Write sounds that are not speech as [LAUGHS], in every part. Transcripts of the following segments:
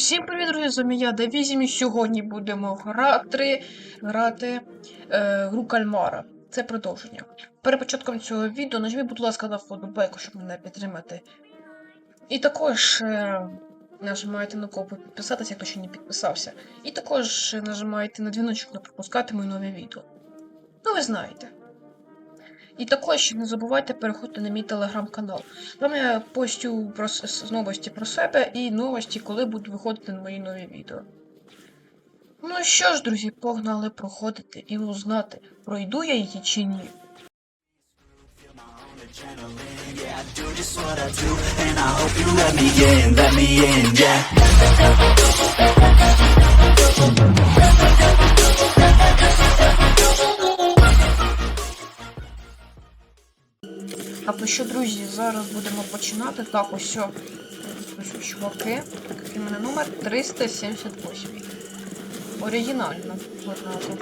Всім привіт, друзі, з вами я Девізім, і сьогодні будемо грати, грати е, гру Кальмара. Це продовження. Перед початком цього відео нажміть, будь ласка, на вподобайку, щоб мене підтримати. І також е, нажимайте на кнопку підписатися, хто ще не підписався. І також нажимайте на дзвіночок, не пропускати мої нові відео. Ну, ви знаєте. І також не забувайте переходити на мій телеграм-канал. Там я постю про новості про себе і новості, коли будуть виходити на мої нові відео. Ну що ж, друзі, погнали проходити і узнати, пройду я її чи ні. let me in, yeah. Зараз будемо починати. Так, ось ось чуваки. Так, в мене номер 378. Оригінально. Однако.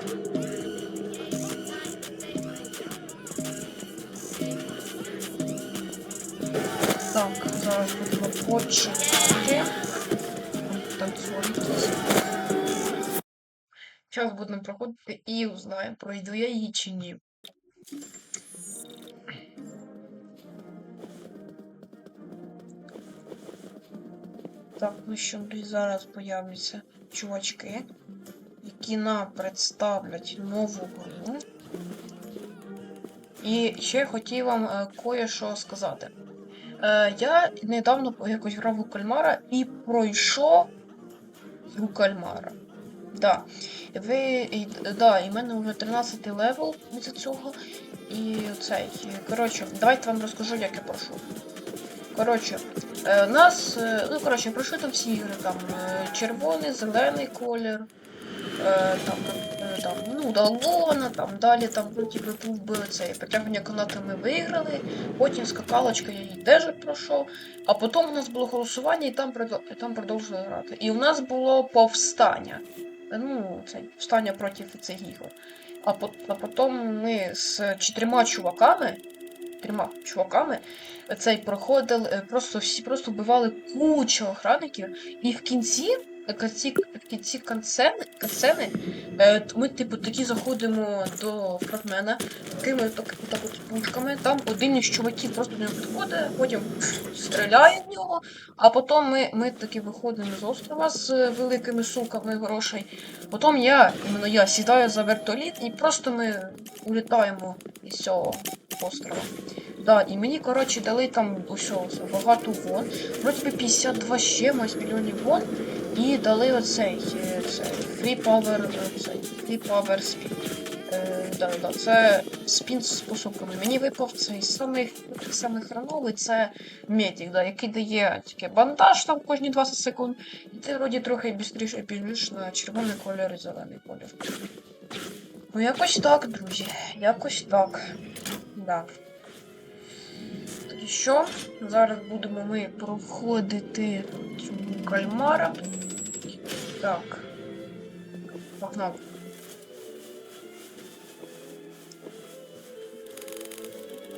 Так, зараз будемо починати. Танцювати. Зараз будемо проходити і узнаємо, пройду я її чи ні. Так, ну що, зараз появляться чувачки, які нам представлять нову гру. І ще хотів вам е, кое-що сказати. Е, я недавно якось грав у кальмара і пройшов гру кальмара. Да. Ви, і, да, і в мене вже 13 левел з цього. І цей. Коротше, давайте вам розкажу, як я пройшов. Коротше, нас. е, Ну, коротше, пройшли там всі ігри, там е, червоний, зелений колір. Е, там, е, там, ну, долгона, там далі там типу, був би цей притягнення каната ми виграли, потім скакалочка я її теж пройшов, а потім у нас було голосування і там, і там продовжили грати. І у нас було повстання. Е, Ну, це повстання проти цих ігор. А, а потім ми з чотирма чуваками, трьома чуваками, цей проходив, е, просто всі просто вбивали кучу охранників, і в кінці, е, в кінці кансцени, е, ми, типу, такі заходимо до фрагмена, такими так, так от пушками, там один із чуваків просто нього підходить, потім стріляє в нього, а потім ми, ми таки виходимо з острова з великими сумками грошей. Потім я, іменно я, сідаю за вертоліт і просто ми улітаємо із цього острова. Да, і мені, коротше, дали там усього багато вон. Вроді би 52 з чимось мільйонів вон. І дали оцей, е, цей Free Power, е, цей, Free Power Speed. Е, да, да, це спін з способками. Мені випав цей самий, самий хреновий, це медик, да, який дає тільки бандаж там кожні 20 секунд. І ти вроді трохи бістріше біжиш на червоний колір і зелений колір. Ну якось так, друзі. Якось так. Да. Тоді що? Зараз будемо ми проходити цю кальмара. Так. Погнали.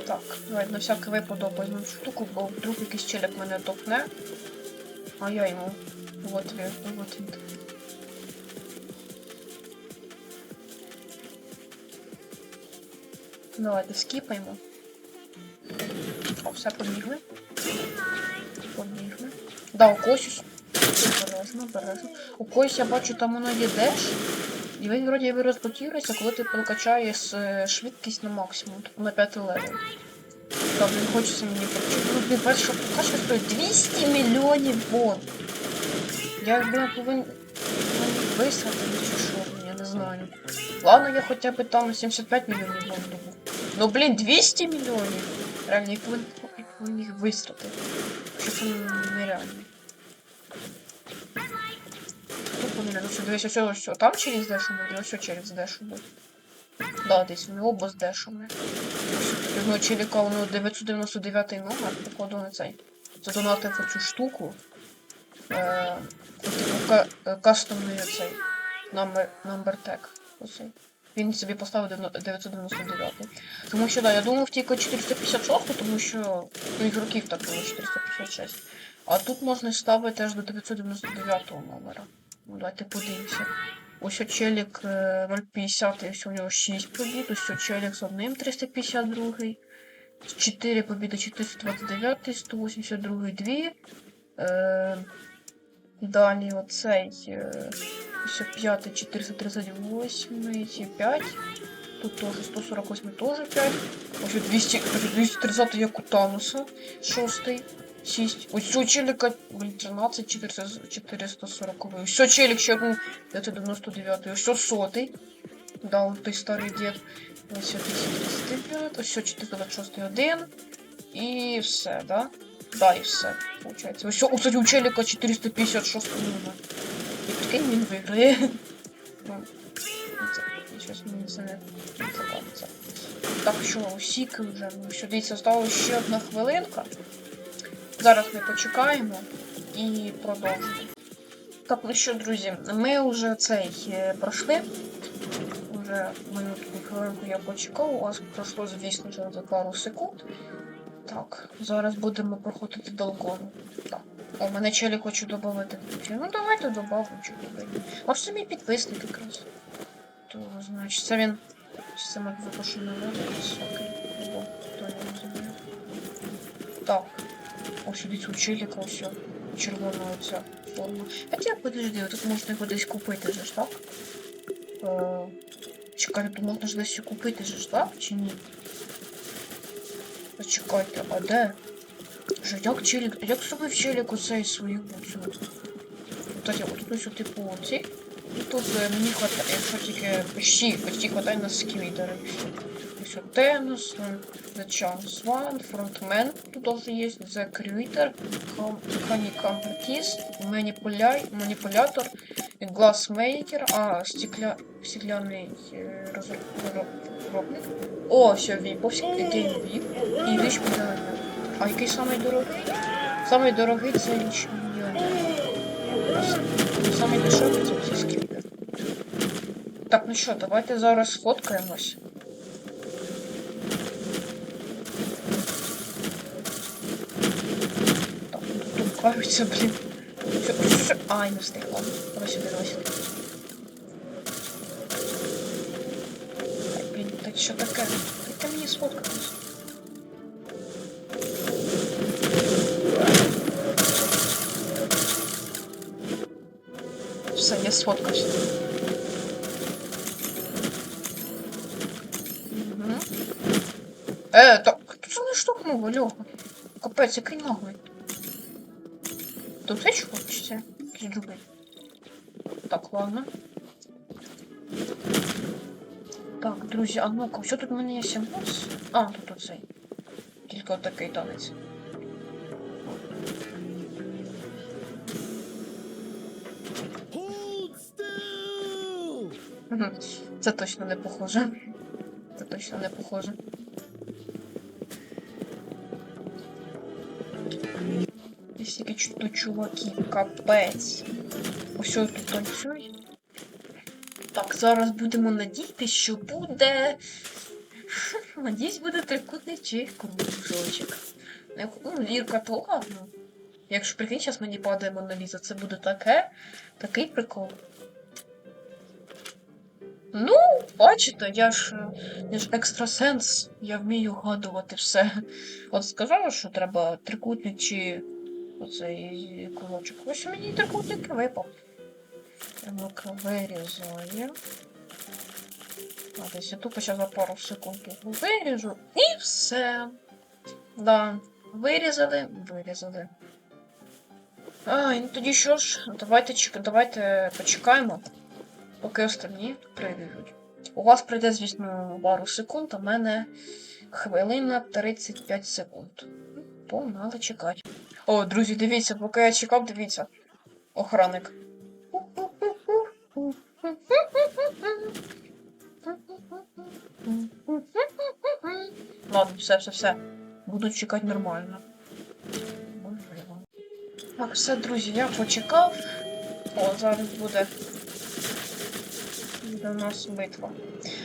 Так, давай на всякий випадок візьмемо штуку, бо вдруг якийсь челик мене топне. А я йому. Вот він, вот він. Давайте скіпаємо. О, все побігли. Побігли. Да, у когось. Обережно, обережно. У когось я бачу, там воно є деш. І він вроді би розблокується, коли ти прокачаєш е, швидкість на максимум, тобто на 5 левел. Так, він хочеться мені. Ну, блін, бачиш, що покачка стоїть 200 мільйонів вон. Я, повинен повинен висрати чи що, я не знаю. Ладно, я хоча б там 75 мільйонів вон добув. Ну, блін, 200 мільйонів. Реально, їх повинен, їх повинен їх висрати. Що це нереально. Тупо нереально. Все, дивись, ось, ось, там через дешу буде, ось через дешу буде. Да, десь вони оба з дешами. Ну, челіка, воно 999 номер, походу на цей. Задонатив оцю штуку. Е, типу ка- е, кастомний цей. Number, number tag. Оцей. Він собі поставив 999. Тому що, да, я думав тільки 456, тому що у ігроків так було 456. А тут можна ставити аж до 999 номера. Ну, давайте подивимося. Ось челік е, 050, ось у нього 6 побід, ось челік з одним 352, 4 побіди 429, 182, 2. Е, далі оцей е, ось о 5 438, 5. Тут теж 148 теж 5. Ось 200, 230 як у Тануса, 6. 6. Ось цього челіка, 13, 440. Ось цього челік ще один 999. Ось цього сотий. Да, от той старий дід. Ось цього 239, ось 426 один. І все, да? Да, і все, получається. Ось цього, кстати, у челіка 456 номер. І він виграє. Так що, усіки вже, ну що, дивіться, ще одна хвилинка. Зараз ми почекаємо і продовжимо. Так, ну що, друзі, ми вже цей е, пройшли. Уже минутку хвилинку я почекав. У вас пройшло, звісно, вже за пару секунд. Так, зараз будемо проходити долгону. Так. О, мене челі хочу додати. Ну давайте добавимо добавимо. А це мій підписник якраз. То, значить, це він. Це мак запрошений високий. Або хто я знаю. Так. Ось сюди цю челіка, ось червона оця форма. Хоча, подожди, тут можна його десь купити же ж, так? Е, Чекай, тут можна ж десь купити же ж, так? Чи ні? Почекайте, а де? Вже як челік, як зробив челік оцей свою оцю? Кстати, от тут типу оці. І тут е, мені хватає, якщо тільки почти, почти хватає на сквідери. От Тенус, The Chance One, Frontman тут тоже есть, The Creator, Honeycomb Манипулятор, Glassmaker, а, стекля... стеклянный э, разру- розробник. О, все, Віповський, Game Vip і віч подання. А який самий дорогий? Самий дорогий це віч Самий дешевий це скріпи. Так, ну що, давайте зараз сфоткаємось. Що, що? Ай, не встигла. Давай сюди, давай сюди. Блін, так що таке? Дайте мені сфоткатись. Все, я сфоткався. Угу. Е, так, хто це не штовхнув, Альо? Капець, який. Тут річ хочеться? Якийсь другий. Так, ладно. Так, друзі, а ну-ка, що тут в мене є символс? А, тут оцей. Тільки отакий танець. Це точно не похоже. Це точно не похоже. Тут чуваки, капець. Ось тут танцюй. Так, зараз будемо надіятися, що буде. [LAUGHS] Надіюсь, буде трикутний чи кружочок. Ну, Ну, то ладно. Якщо прикинь, зараз мені падає Моноліза, це буде таке, такий прикол. Ну, бачите, я ж, я ж екстрасенс, я вмію вгадувати все. От сказала, що треба трикутник чи оцей кулачок. Ось мені і трикутник випав. Ну-ка, вирізаю. А десь я тупо ще за пару секунд виріжу. І все. Да, вирізали, вирізали. Ай, ну тоді що ж, давайте, давайте почекаємо поки остальні прийдуть. У вас прийде, звісно, пару секунд, а в мене хвилина 35 секунд. Погнали чекати. О, друзі, дивіться, поки я чекав, дивіться. Охранник. Ладно, все, все, все. Буду чекати нормально. Так, все, друзі, я почекав. О, зараз буде у нас битва.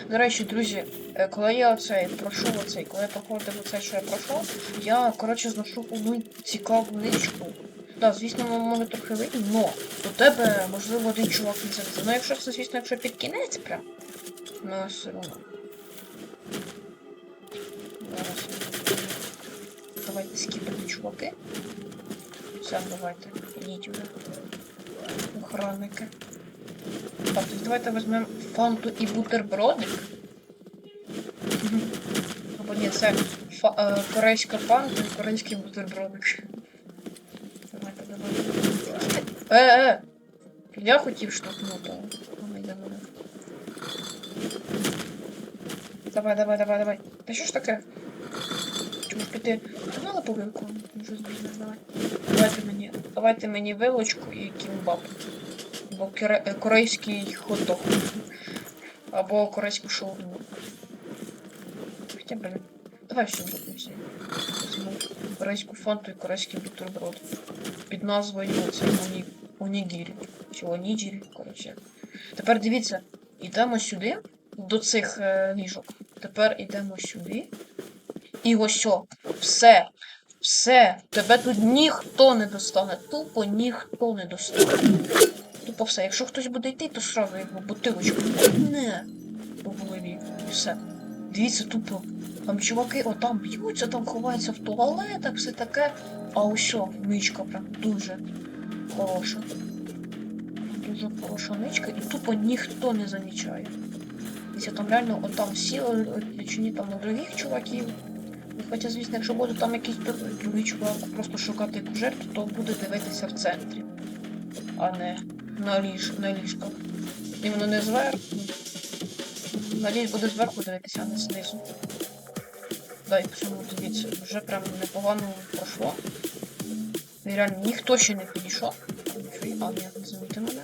До речі, друзі, е, коли я оцей пройшов оцей, коли я проходив оце, що я пройшов, я, коротше, знайшов одну цікаву ничку. Так, звісно, ми може трохи вийти, но до тебе, можливо, один чувак не завезе. Ну, якщо це, звісно, якщо під кінець прям. Ну, все одно. Зараз. Давайте скіпати чуваки. Все, давайте. Ідіть вже. Охранники. Так, давайте візьмемо фанту і бутербродик. Або ні, це фа- е, корейська фанта і корейський бутербродик. Давайте, давайте. Е, е! Я хотів штовхнути. а не йде. Давай, давай, давай, давай. Та що ж таке? Чому ж піти? Канали по вилку? Давай. Давайте мені. Давайте мені вилочку і кімбаб. Або е, корейський хот-дог. Або корейську шаурму. Хоча, блин. Давай зробимося. Візьму Корейську фанту і корейський бутерброд. Під назвою це оні... онігірі. Чи оніджірі, коротше. Тепер дивіться, йдемо сюди, до цих е, ліжок. Тепер йдемо сюди. І ось о, все. Все. Тебе тут ніхто не достане. Тупо ніхто не достане. Тупо все. Якщо хтось буде йти, то сразу його бутилочку. Не. По голові. І все. Дивіться, тупо. Там чуваки отам б'ються, там ховаються в туалетах, все таке. А ось о, ничка прям дуже хороша. Дуже хороша ничка, і тупо ніхто не замічає. Дивіться, там реально отам всі лічені там на других чуваків. Хоча, звісно, якщо буде там якийсь друг- другий чувак просто шукати яку жертву, то буде дивитися в центрі, а не на ліж, на ліжках. Іменно не зверху. На ліж буде зверху дивитися, а не знизу. Да, і цьому дивіться, вже прям непогано пройшло. І реально ніхто ще не підійшов. А, ні, не замітив мене.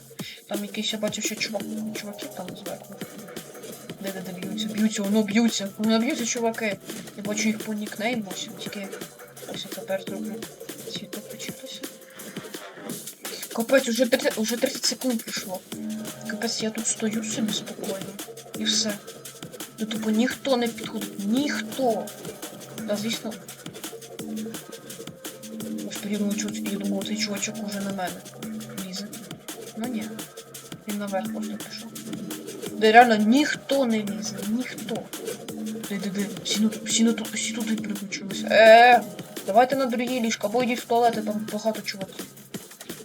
Там якийсь я бачив, що чувак, чуваки там зверху. Де де б'ються, б'ються, воно б'ються, воно б'ються чуваки. Я бачу їх по нікнейму, тільки ось я тепер зроблю. Капець, уже 30, уже 30 секунд пройшло. Капець, я тут стою собі спокійно. І все. Ну тупо ніхто не підходить. Ніхто. Та звісно. Господи, я думав, цей чувачок уже на мене лізе. Ну ні. Він наверх просто пішов. Де реально ніхто не лізе, ніхто. Де, де, де, всі, туди прикручилися. Е, давайте на другі ліжка, або йдіть в туалети, там багато чуваків.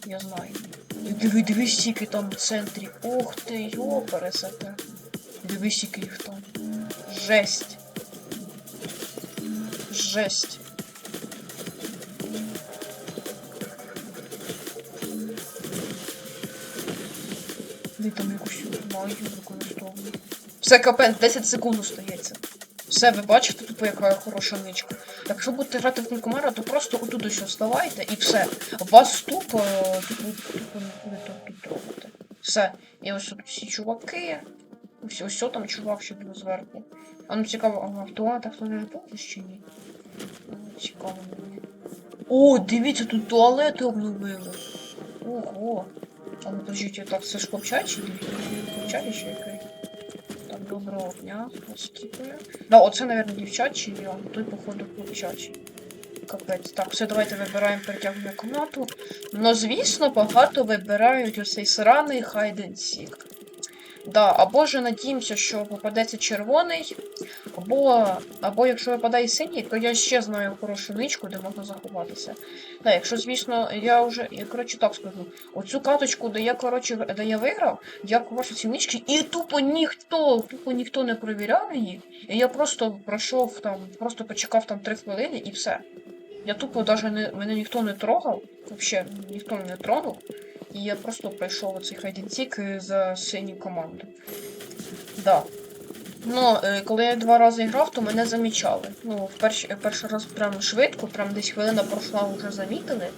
Я знаю. Диви, дивись, скільки там в центрі. Ох ти, йо, пересете. Дивись, скільки їх там. Жесть. Жесть. Де там якусь магію використовую. Все капець, 10 секунд остається. Все, ви бачите, тупо яка хороша ничка. Якщо будете грати в Кулькомара, то просто отут ось вставайте і все. Вас тупо, тупо, тупо не тут, тут. Все. І ось тут всі чуваки. Ось, ось там чувак ще був зверху. А ну цікаво, а в туалетах хто не був чи ні? Ну, Цікаво мені. О, дивіться, тут туалети обновили. Ого. А ну подождите, так, це ж хлопчачий? Хлопчачий який? Доброго дня, скіпаю. Да, оце, наверное, дівчачий, а той, походу, хлопчачий. Капець. Так, все, давайте вибираємо перетягнення кімнату. Ну, звісно, багато вибирають оцей сраний seek. Да, або ж надіємося, що попадеться червоний, або, або якщо випадає синій, то я ще знаю хорошу ничку, де можна заховатися. Да, якщо, звісно, я вже, я коротше так скажу, оцю каточку, де я, коротше, де я виграв, я ховався ці нички, і тупо ніхто, тупо ніхто не перевіряв її. І я просто пройшов там, просто почекав там 3 хвилини і все. Я тупо даже не, мене ніхто не трогав, взагалі ніхто не трогав. І я просто пройшов оцей хайденсік за синю команду. Да. Ну, е, коли я два рази грав, то мене замічали. Ну, в перший, перший раз прям швидко, прям десь хвилина пройшла, вже замітили.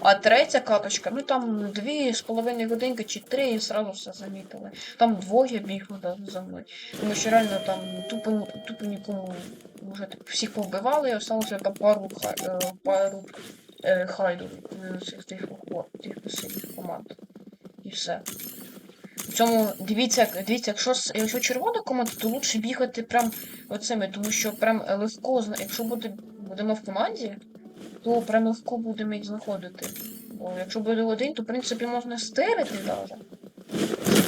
А третя каточка, ну там дві з половиною годинки чи три, і зразу все замітили. Там двоє бігли да, за мною. Тому що реально там тупо, тупо нікому вже всіх повбивали, і осталося там пару, е, пару е, хайду цих тих, тих синіх команд. І все. В цьому дивіться, дивіться, якщо, якщо червона команда, то лучше бігати прям оцими, тому що прям легко, якщо буде, будемо в команді, то прям легко будемо їх знаходити. Бо якщо буде один, то в принципі можна стирити даже.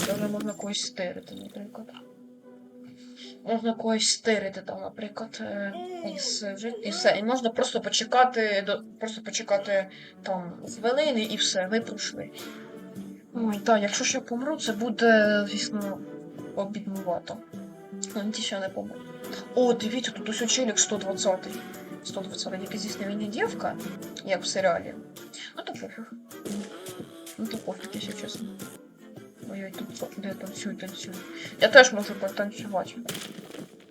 Даже можна когось стирити. Можна когось стирити там, наприклад, е, із, і все. І можна просто почекати. Просто почекати там хвилини і все, ви пройшли. Ой, так, якщо я помру, це буде, звісно, обіднувато. Надіюсь, я не помру. О, дивіться, тут ось челік 120-й. 120, як звісно, він не дівка, як в серіалі. Ну то пофіг. Ну то пофіг, якщо чесно. Ой-ой, тут де танцюй, танцюй. Я теж можу потанцювати.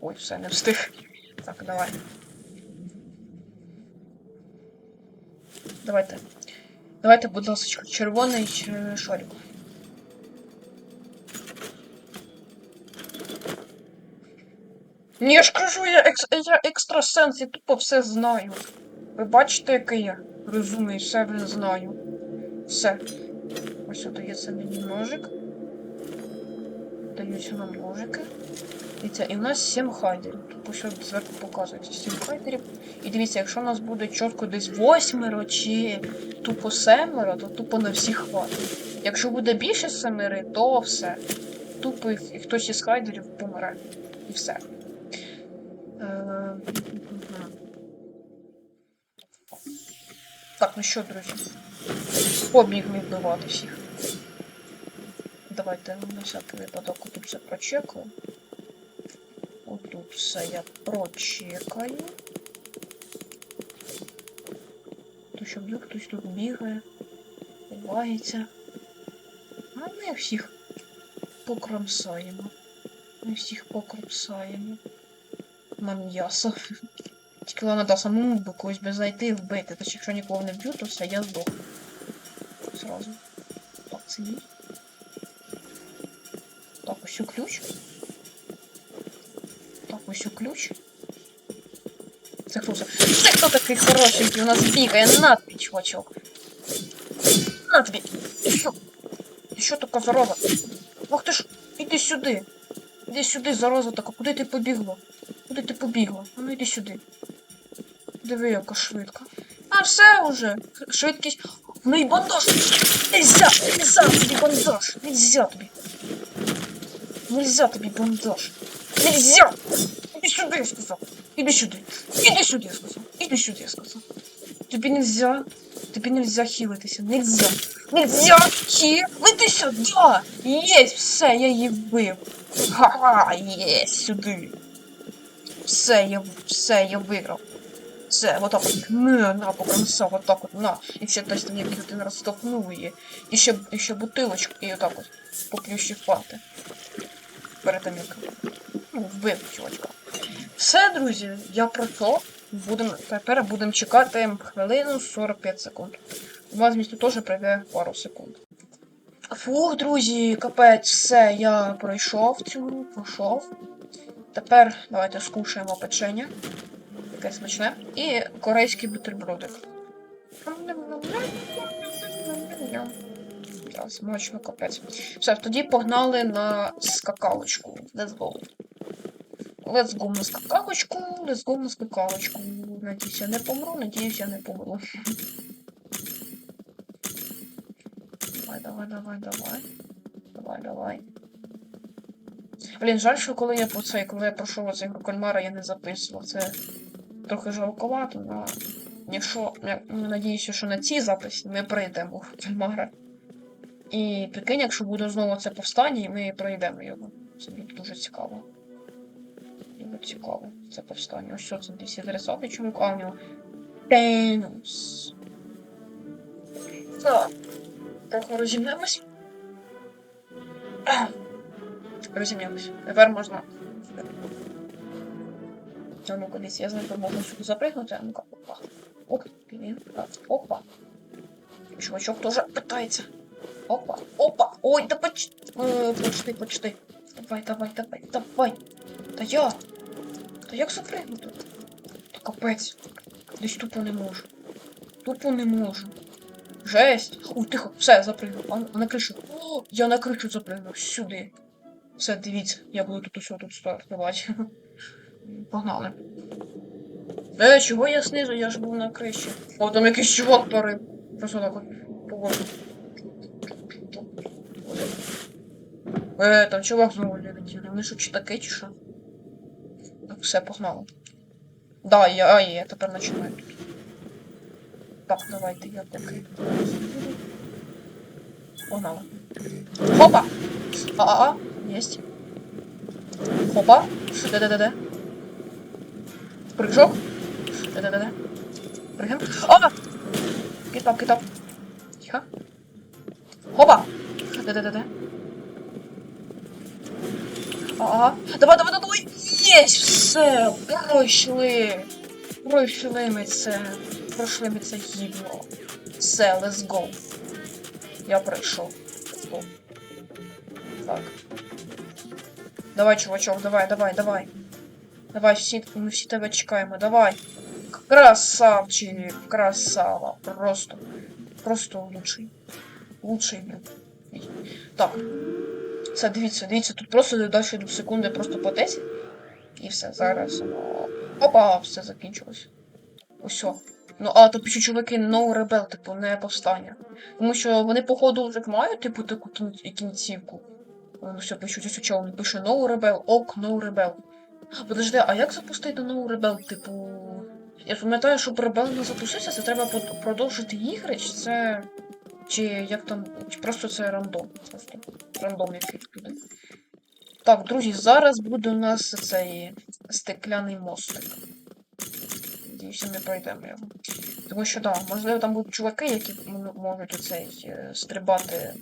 Ой, все, не встиг. Так, давай. Давайте. Давайте, будь ласка, червоний шарик. Ні, я ж кажу, я, екс, я екстрасенс, я тупо все знаю. Ви бачите, який я розумний, все знаю. Все. Ось тут дається мені ножик. Даються нам ножики. Дивіться, і в нас 7 хайдерів. Тут ось зверху показується 7 хайдерів. І дивіться, якщо у нас буде чітко десь восьмеро чи тупо семеро, то тупо на всіх хватить. Якщо буде більше семери, то все. Тупо і хтось із хайдерів помре. І все. Е. Так, ну що, друзі? Побігли вбивати всіх. Давайте на всякий випадок тут все прочекаю. Отут все я прочекаю. То що вдруг хтось тут бігає, ховається. А ми всіх покромсаємо. Ми всіх покромсаємо. На м'ясо. Тільки да, самому би когось би зайти і вбити. Тож якщо нікого не вб'ю, то все, я здох. Сразу. Так, це. Ось ключ. Так, ось ключ. Це хто це? Це хорошенький у нас бігає? На чувачок. На. Ти що? Що така зараза? Ох ж, іди сюди. Іди сюди, зараза така. Куди ти побігла? Куди ти побігла? А ну йди сюди. Диви, яка швидка. А все уже. Швидкість. Ну і бандаж. Нельзя, нельзя тобі бандаж. Нельзя тобі. Нельзя тобі бандаж. Нельзя! Іди сюди, я сказав. Іди сюди. Іди сюди, я сказав. Іди сюди, я сказав. Тобі нельзя. Тобі нельзя хилитися. Нельзя. Нельзя хилитися. Да! Єсть, все, я її вбив. Ха-ха, єсть, сюди. Все, я, все, я виграв. Все, вот так от. На, на, покромсав, вот так от, на. І ще десь там як один раз стовкнув її. І ще, і ще бутилочку, і отак от поплющив панти. Перед тим як вбив чувачка. Все, друзі, я пройшов. Будем, тепер будемо чекати хвилину 45 секунд. У вас місто теж пройде пару секунд. Фух, друзі, капець, все, я пройшов цю пройшов. Тепер давайте скушаємо печення. Таке смачне. І корейський бутербродик. Смачно капець. Все, тоді погнали на скакалочку. Let's go. Let's go на скакалочку, let's go на скакалочку. Надіюсь, я не помру, надіюсь, я не помру. Давай, давай, давай, давай. Давай, давай. Блін, жаль, що коли я по цей, коли я пройшов оцей гру кальмара, я не записував. Це трохи жалковато, але якщо я надіюся, що на цій записі ми пройдемо гру кальмара. І прикинь, якщо буде знову це повстання, і ми пройдемо його. Це буде дуже цікаво. Дуже цікаво. Це повстання. Ось що це 230 чоловік, а у нього Тенус. Так. Трохи розімнемось. Розімнемось. Тепер можна. А ну кудись я знайду, можна сюди запригнути, а ну-ка, опа. Оп, опа. Чувачок теж питається. Опа, опа, ой, да поч... Е, почти, почти. Давай, давай, давай, давай. Та я. Та як запригнути? Та капець. Десь тупо не можу. Тупо не можу. Жесть. Ой, тихо, все, запригнув. А, а на кришу. О, я на кришу запригнув. Сюди. Все, дивіться, я буду тут усе тут стартувати. [LAUGHS] Погнали. Е, чого я знизу? Я ж був на криші. О, там якийсь чувак парив. Просто так от. Е, там чувак знову летів. Вони що чи таке, чи що? Так, все, погнали. Да, я, а, я тепер починаю тут. Так, давайте я поки. Погнали. Хопа! А-а-а, єсть. Хопа. Де-де-де-де. Прыжок. Де-де-де-де. Прыгаем. А! Китап, китап. Тихо. Хопа! Да-да-да-да. Ага. Давай, давай, давай. Єсть, все. Пройшли. Пройшли ми це. Пройшли ми це гівно. Все, let's go. Я пройшов. Let's go. Так. Давай, чувачок, давай, давай, давай. Давай, всі, ми всі тебе чекаємо, давай. Красавчик, красава. Просто. Просто лучший. Лучший друг. Так. Це дивіться, дивіться, тут просто далі йдуть секунди просто по 10. І все, зараз. воно- Опа, все закінчилось. Усьо. Ну, а тут пишуть чуваки no rebel, типу, не повстання. Тому що вони, походу, вже мають, типу, таку кін- кінцівку. Ну, все, пишуть, ось чого він пише no rebel, ок, no rebel. Подожди, а як запустити no rebel, типу. Я пам'ятаю, щоб rebel не запустився, це треба продовжити ігри, чи це. Чи як там. Просто це рандом. Просто рандом якийсь буде. Так, друзі, зараз буде у нас цей стекляний мостик. Надіюся, ми пройдемо його. Тому що, так, да, можливо, там будуть чуваки, які можуть оцей е, стрибати.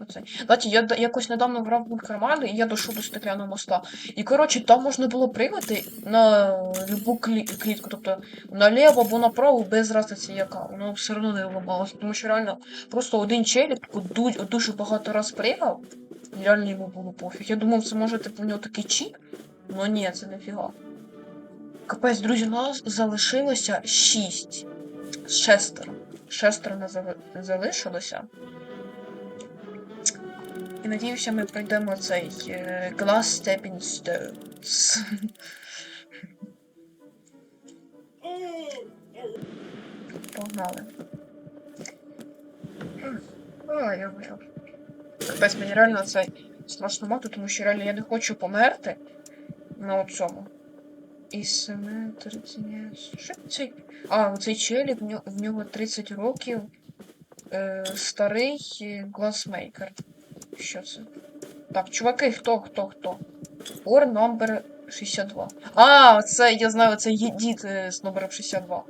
Оцей. Знаєте, я якось недавно грав в Улькарману, і я дійшов до стекляного моста. І коротше, там можна було пригати на любу клі- клітку, тобто наліво або направо, без разниці яка. Воно все одно не ламалося. Тому що реально просто один челік дуже багато раз пригав, і реально йому було пофіг. Я думав, це може типу у нього такий чіп, але ні, це не фіга. Капець, друзі, у нас залишилося шість. Шестеро. Шестеро не залишилося. І надіюся, ми пройдемо цей е, Glass Stepping Stones. Погнали. Ой, я вижив. Капець, мені реально це страшно мати, тому що реально я не хочу померти на цьому. І 7, 30... Що цей? А, цей челік, в нього, 30 років. Е, старий е, гласмейкер. Що це? Так, чуваки, хто, хто, хто? Ор номер 62. А, це, я знаю, це є дід е, з номером 62.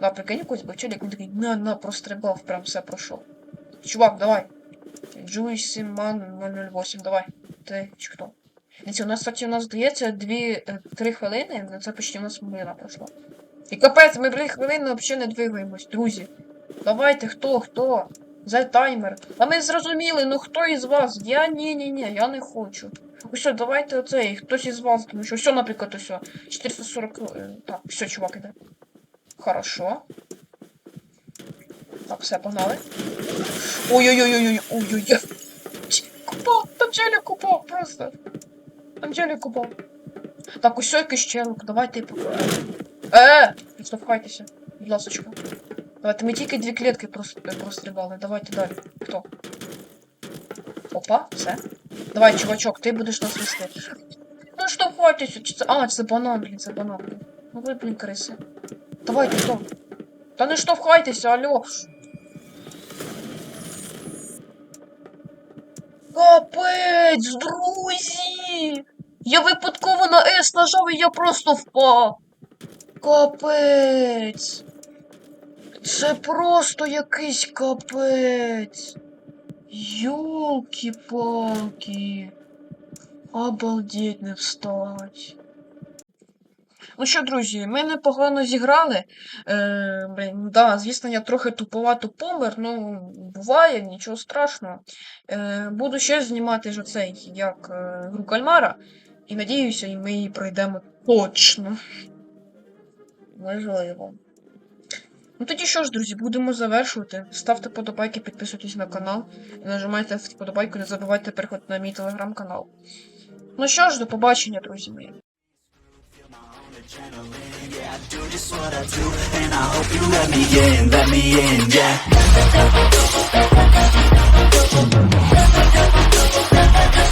Да, прикинь, якось був челік, він такий на, на, прострибав, прям все пройшов. Чувак, давай. Джуйсі Ман 008, давай. Ти чи хто? Дивіться, у нас, кстати, у нас здається 2-3 хвилини, на це почти у нас хвилина пройшла. І капець, ми 2 хвилини взагалі не двигаємось, друзі. Давайте, хто, хто? За таймер. А ми зрозуміли, ну хто із вас? Я ні-ні-ні, я не хочу. Ось, давайте оцей, хтось із вас, тому що все, наприклад, ось. 440. е, Так, все, чувак іде. Хорошо. Так, все, погнали. Ой-ой-ой-ой, ой-ой-ой. Купав, там челік купав просто. Там челік купав. Так, ось якийсь челик, давайте. Е, не штовхайтеся, будь ласочка. Давайте ми тільки дві клітки просто прострибали. Давайте далі. Хто? Опа, все. Давай, чувачок, ти будеш нас вести. Ну штовхайтеся, чи це. А, це банан, блін, це банан. Ну ви, блін, криси. Давайте, хто? Та не штовхайтеся, алло. Капець, друзі! Я випадково на С нажав і я просто впав. Капець. Це просто якийсь капець. Ёлки-палки. Обалдеть не встать. Ну що, друзі, ми непогано зіграли. Е, да, звісно, я трохи туповато помер, ну буває, нічого страшного. Е, буду ще знімати ж оцей, як е, гру кальмара. І надіюся, і ми її пройдемо точно. Можливо. Ну тоді що ж, друзі, будемо завершувати. Ставте подобайки, підписуйтесь на канал. Нажимайте вподобайку, не забувайте переходити на мій телеграм-канал. Ну що ж, до побачення, друзі мої. Yeah.